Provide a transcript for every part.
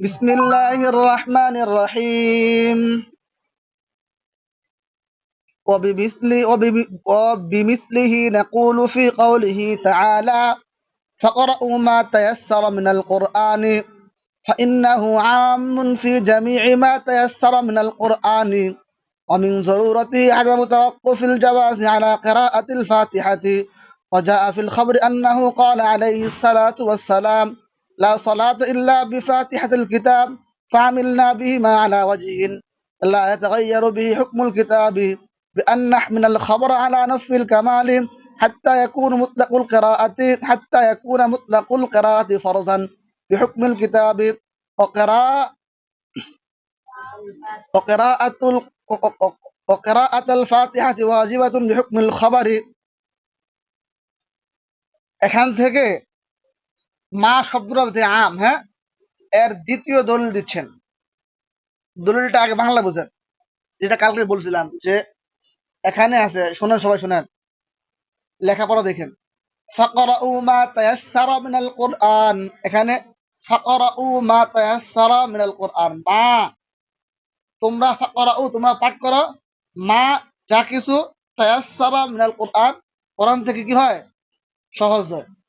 بسم الله الرحمن الرحيم وبمثل وبم- وبمثله نقول في قوله تعالى فقرأوا ما تيسر من القرآن فإنه عام في جميع ما تيسر من القرآن ومن ضرورته عدم توقف الجواز على قراءة الفاتحة وجاء في الخبر أنه قال عليه الصلاة والسلام لا صلاة إلا بفاتحة الكتاب فعملنا بهما على وجه لا يتغير به حكم الكتاب بأن نحمل الخبر على نفي الكمال حتى يكون مطلق القراءة حتى يكون مطلق القراءة فرضا بحكم الكتاب وقراءة وقراءة ال- وقراءة الفاتحة واجبة بحكم الخبر এখান থেকে মা শব্দটা যে আম হ্যাঁ? এর দ্বিতীয় দলিল দিচ্ছেন। দলিলটা আগে বাংলা বুঝেন। যেটা কালকে বলছিলাম যে, এখানে আছে, শোনেন সবাই, শোনেন। লেখাপড়া দেখেন। মা এখানে মা তোমরা পাঠ করো। মা, যা কিছু কোরআন থেকে কি হয়? সহজ হয়।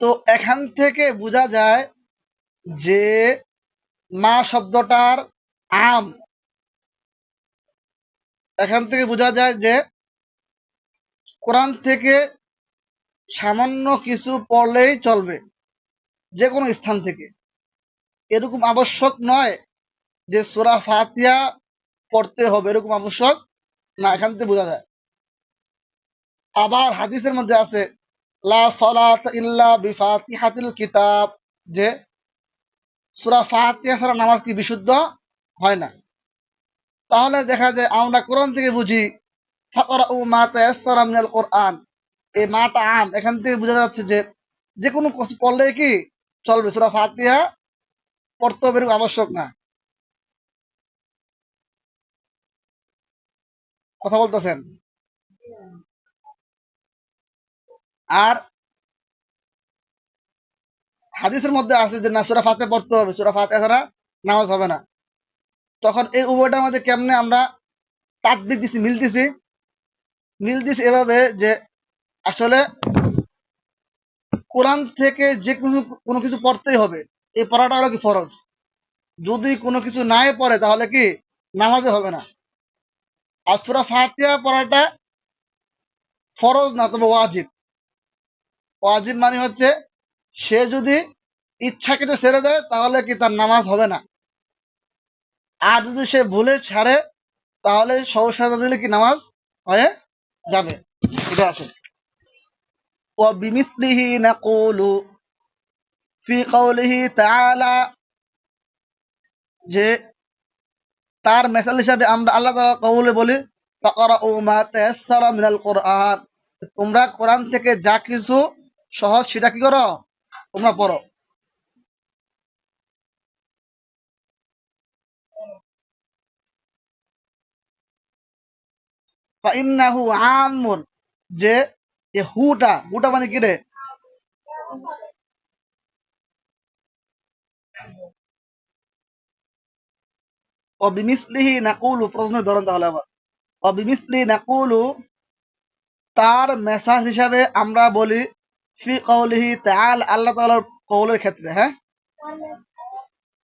তো এখান থেকে বোঝা যায় যে মা শব্দটার আম। এখান থেকে বোঝা যায় যে কোরআন থেকে সামান্য কিছু পড়লেই চলবে যে কোনো স্থান থেকে। এরকম আবশ্যক নয় যে সোরা ফাতিয়া পড়তে হবে, এরকম আবশ্যক না, এখান থেকে বোঝা যায়। আবার হাদিসের মধ্যে আছে লা সলাত ইল্লা বিফাতিহাতিল কিতাব। যে সুরা ফাতিহা ছাড়া নামাজ কি বিশুদ্ধ? হয় না। তাহলে দেখা যায় আমরা কোরআন থেকে বুঝি মা তায়াসসারা মিনাল কোরআন। এই মাটা আম, এখান থেকে বোঝা যাচ্ছে যে যে কোনো পড়লে কি চলবে? সুরা ফাতিহা পড়তে হবে আবশ্যক না। কথা বলতেছেন? আর হাদিসের মধ্যে আছে যে, না, সুরা ফাতে পড়তে হবে। সুরা ফাতে ছাড়া নামাজ হবে না। তখন এই উভয়টার মধ্যে কেমনে আমরা তাকবির দিছি, মিল দিছি। মিল দিছি এভাবে যে, আসলে কোরআন থেকে যে কিছু, কোনো কিছু পড়তেই হবে। এই পড়াটা হলো কি ফরজ? যদি কোনো কিছু নাই পড়ে, তাহলে কি নামাজে হবে না? আর সুরা ফাতিহা পড়াটা ফরজ না, তবে ওয়াজিব। ওয়াজিব মানে হচ্ছে, সে যদি ইচ্ছাকৃত ছেড়ে দেয়, তাহলে কি তার নামাজ হবে না? আর যদি সে ভুলে ছাড়ে, তাহলে সহসাদা দিলে কি নামাজ হয়ে যাবে? এটা আছে। ও বিমিসলিহি নাকুলু, ফি কৌলিহি যে তার মেসাল হিসাবে আমরা আল্লাহ তাআলা কৌলে বলি ফাকরা ও মা তায়াসসারা মিনাল কোরআন। তোমরা কোরআন থেকে যা কিছু সহজ, সেটা কি করো? তোমরা পড়ো। ফাইন্নাহু আমুন যে হুটা হুটা মানে কি রে? অবিমিসলিহি নাকুলু, প্রশ্ন ধরেন তাহলে আবার। অবিমিসলি নাকুলু, তার মেসাজ হিসাবে আমরা বলি ফি কৌলের ক্ষেত্রে হ্যাঁ?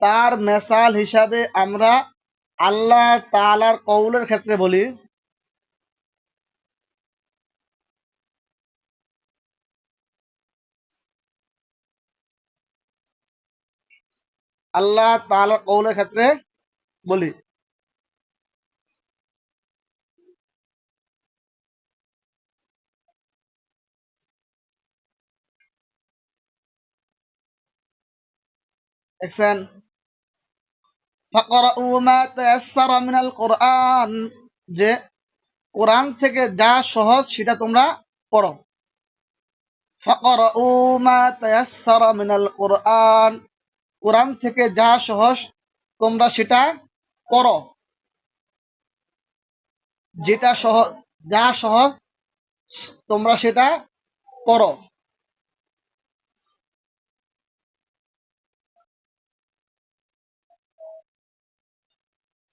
তার মেসাল হিসাবে আমরা আল্লাহ কৌলের ক্ষেত্রে বলি। আল্লাহ তাআলার কৌলের ক্ষেত্রে বলি। দেখছেন যে কোরআন থেকে যা সহজ সেটা তোমরা পড়ো। কোরআন কোরআন থেকে যা সহজ তোমরা সেটা পড়ো। যেটা সহজ যা সহজ তোমরা সেটা পড়ো।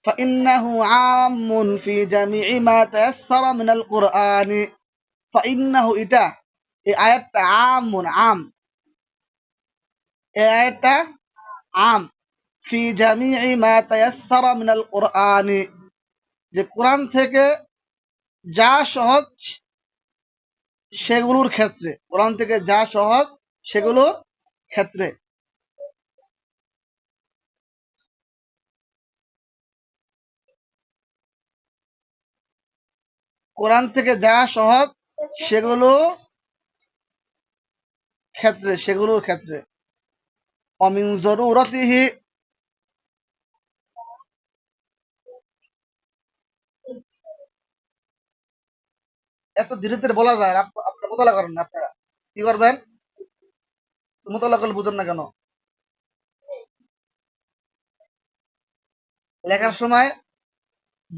فإنه عام في جميع ما تيسر من القرآن فإنه এটা এই আয়াতটা আমুন আম এই আয়াতটা আম ফি জামি'i মা তায়াসসারা মিনাল কোরআনি যে কোরআন থেকে যা সহজ সেগুলোর ক্ষেত্রে কোরআন থেকে যা সহজ সেগুলোর ক্ষেত্রে কোরআন থেকে যা সহজ, সেগুলো ক্ষেত্রে, সেগুলোর ক্ষেত্রে। অমিন জরুরতিহি। এত ধীরে ধীরে বলা যায়, আপ- আপনারা মোতালা করেন আপনারা। কি করবেন? মোতালা করলে বুঝেন না কেন? লেখার সময়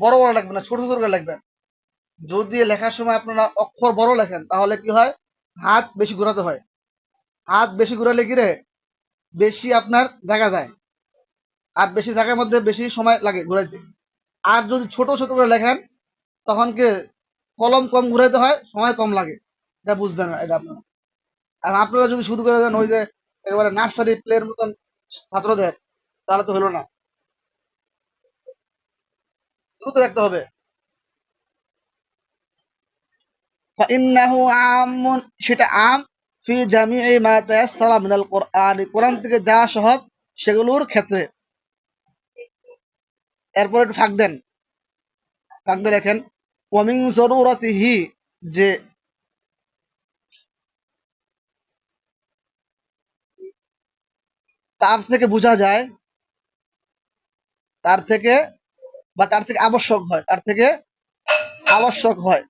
বড় বড় লাগবে না, ছোট ছোট করে লিখবেন যদি লেখার সময় আপনারা অক্ষর বড় লেখেন, তাহলে কি হয়? হাত বেশি ঘোরাতে হয়। হাত বেশি ঘোরালে কি রে? বেশি আপনার দেখা যায়। আর বেশি জায়গার মধ্যে বেশি সময় লাগে ঘুরাইতে। আর যদি ছোট ছোট করে লেখেন, তখন কি কলম কম ঘুরাইতে হয়, সময় কম লাগে। এটা বুঝবেন না, এটা আপনারা। আর আপনারা যদি শুরু করে দেন ওই যে একেবারে নার্সারি প্লের মতন ছাত্রদের, তাহলে তো হলো না। দ্রুত রাখতে হবে। ফাইন্নাহু আমুন সেটা আম ফি জামি মিনাল কোরআন কোরআন থেকে যা সহজ সেগুলোর ক্ষেত্রে। এরপর একটু ফাঁক দেন। ফাঁক দিয়ে লেখেন ওয়ামিং যে তার থেকে বোঝা যায়, তার থেকে বা তার থেকে আবশ্যক হয়, তার থেকে আবশ্যক হয়।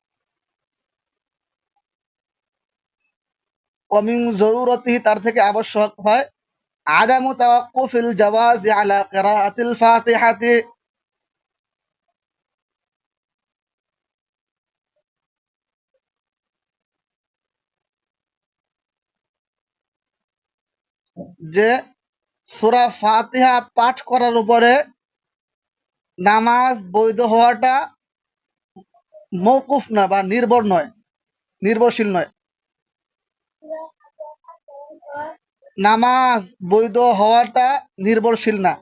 অমিং জরুরতি তার থেকে আবশ্যক হয় আদাম তাওয়াক্কুফিল জাওয়াজ আলা কিরাআতিল ফাতিহাতি যে সুরা ফাতিহা পাঠ করার উপরে নামাজ বৈধ হওয়াটা মৌকুফ না বা নির্ভর নয়, নির্ভরশীল নয়। নামাজ বৈধ হওয়াটা নির্ভরশীল না,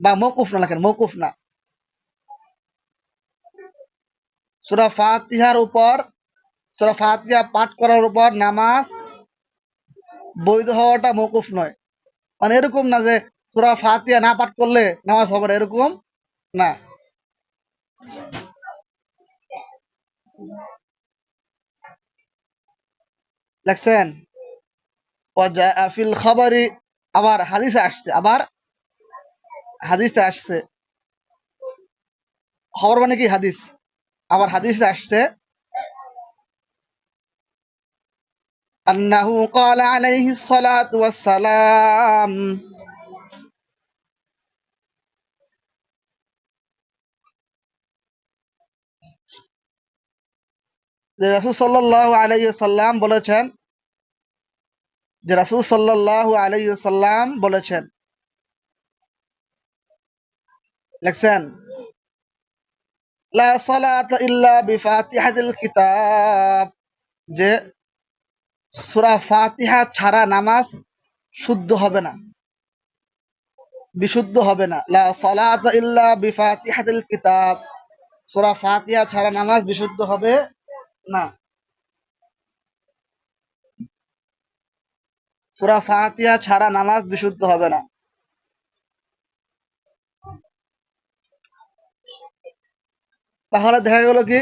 বা মৌকুফ না লেখেন মৌকুফ না। সূরা ফাতিহার উপর, সূরা ফাতিহা পাঠ করার উপর নামাজ বৈধ হওয়াটা মৌকুফ নয়। মানে এরকম না যে সূরা ফাতিহা না পাঠ করলে নামাজ হবে না, এরকম না। লেখছেন وجاء في الخبر আবার হাদিসে আসছে আবার হাদিসে আসছে খবর মানে কি হাদিস আবার হাদিসে আসছে أنه قال عليه الصلاة والسلام যে রাসূল সাল্লাল্লাহু আলাইহি সাল্লাম বলেছেন যে রাসূল সাল্লাল্লাহু আলাইহি সাল্লাম বলেছেন। লেখছেন যে সূরা ফাতিহা ছাড়া নামাজ শুদ্ধ হবে না, বিশুদ্ধ হবে না। লা ইল্লা কিতাব। সূরা ফাতিহা ছাড়া নামাজ বিশুদ্ধ হবে না। সূরা ফাতিহা ছাড়া নামাজ বিশুদ্ধ হবে না। তাহলে দেখা গেল কি,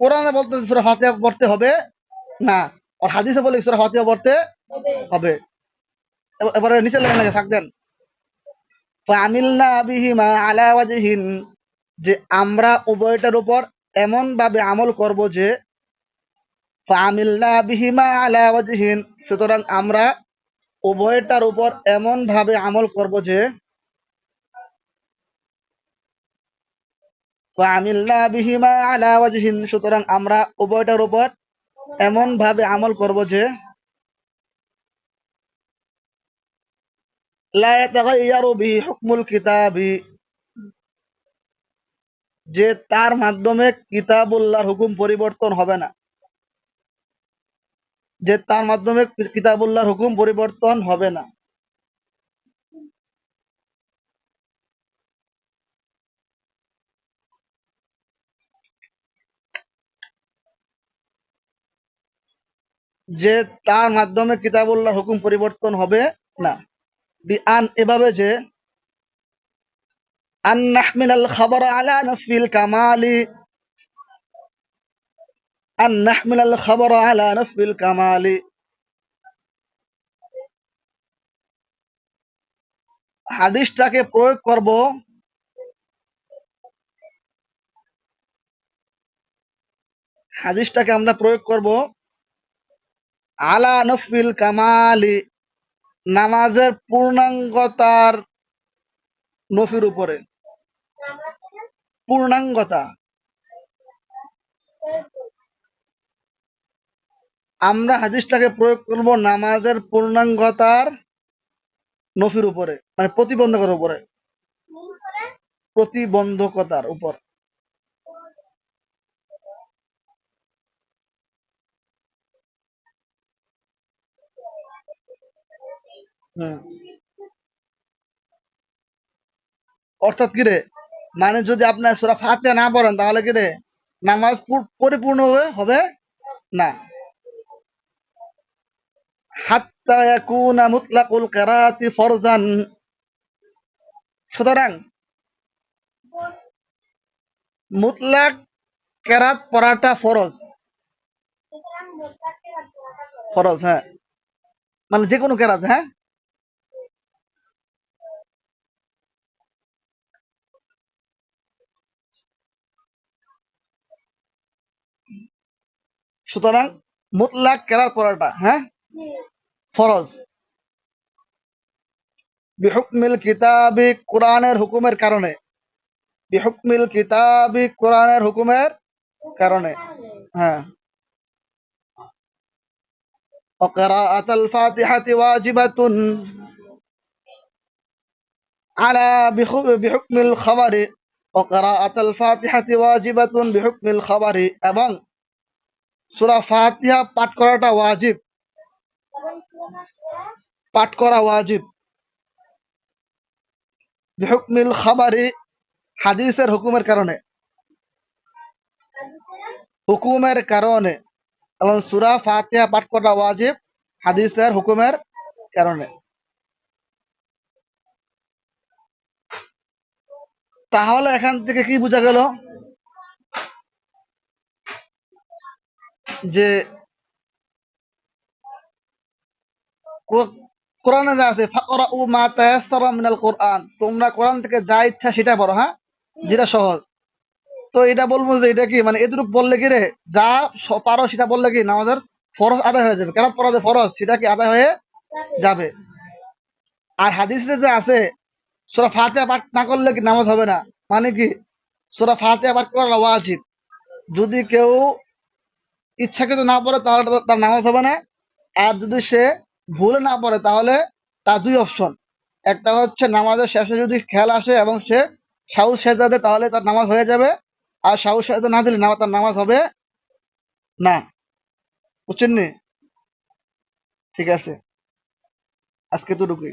কোরআনে বলতে সূরা ফাতিহা পড়তে হবে? না। আর হাদিসে বলে সূরা ফাতিহা পড়তে হবে? এবারে নিচে লেখা লাগে, ফাঁক দেন। ফামিলনা বিহিমা আলা ওয়াজহিন, যে আমরা উভয়টার উপর এমন ভাবে আমল করব যে ফামিলনা বিহিমা আলা ওয়াজহিন, সুতরাং আমরা উভয়টার উপর এমন ভাবে আমল করব যে সুতরাং আমরা উভয়টার উপর এমন ভাবে আমল করব যে যে তার মাধ্যমে কিতাবুল্লাহর হুকুম পরিবর্তন হবে না। যে তার মাধ্যমে কিতাবুল্লাহর হুকুম পরিবর্তন হবে না। যে তার মাধ্যমে কিতাবুল্লাহর হুকুম পরিবর্তন হবে না। বি আন এভাবে যে, আন নাহমিলাল খাবার আলা নফিল কামালি আন নাহমিলাল খাবার আলা নফিল কামালি হাদিসটাকে প্রয়োগ করব। হাদিসটাকে আমরা প্রয়োগ করব। আলা নফিল কামালি, নামাজের পূর্ণাঙ্গতার নফির উপরে। পূর্ণাঙ্গতা। আমরা হাদিসটাকে প্রয়োগ করব নামাজের পূর্ণাঙ্গতার নফির উপরে মানে প্রতিবন্ধকতার উপরে। প্রতিবন্ধকতার উপর। অর্থাৎ কি রে? মানে যদি আপনার সুরা ফাতিহা না পড়েন তাহলে কি রে? নামাজ পূর- পরিপূর্ণ হবে না। সুতরাং, মুতলাক কেরাত পড়াটা ফরজ। ফরজ হ্যাঁ। মানে যে কোনো কেরাত হ্যাঁ। সুতরাং, মুতলাক কেরাত পড়াটা হ্যাঁ। ফরজ বিহুকমিল কিতাবি কোরআনের হুকুমের কারণে বিহুকমিল কিতাবি কোরআনের হুকুমের কারণে হ্যাঁ وقراءة الفاتحة واجبة على بخ- بحكم الخبر وقراءة الفاتحة واجبة بحكم الخبر এবং সূরা ফাতিহা পাঠ করাটা ওয়াজিব পাঠ করা ওয়াজিব। বিহুকমিল খাবারি হাদিসের হুকুমের কারণে। হুকুমের কারণে। এবং সূরা ফাতিহা পাঠ করা ওয়াজিব হাদিসের হুকুমের কারণে। তাহলে এখান থেকে কি বোঝা গেল? যে কো- কোরআনে যা আছে, ফাকরাউ মা তায়াসসারা মিনাল কোরআন। তোমরা কোরআন থেকে যা ইচ্ছা সেটা পড়ো হ্যাঁ? যেটা সহজ। তো এটা বলব যে এটা কি? মানে এতটুকু বললে কি রে? যা পারো সেটা বললে কি নামাজের ফরজ আদায় হয়ে যাবে। কেন পড়া যে ফরজ? সেটা কি আদায় হয়ে যাবে? আর হাদিসে যে আছে, সূরা ফাতিহা পাঠ না করলে কি নামাজ হবে না? মানে কি? সূরা ফাতিহা পাঠ করা ওয়াজিব। যদি কেউ ইচ্ছাকৃত না পড়ে, তাহলে তার নামাজ হবে না। আর যদি সে ভুলে না পড়ে তাহলে তার দুই অপশন একটা হচ্ছে নামাজের শেষে যদি খেয়াল আসে এবং সে সাউ সেজা দেয় তাহলে তার নামাজ হয়ে যাবে। আর সাউ সেজা না দিলে নামাজ তার নামাজ হবে না। বুঝছেন ঠিক আছে। আজকে তো ঢুকি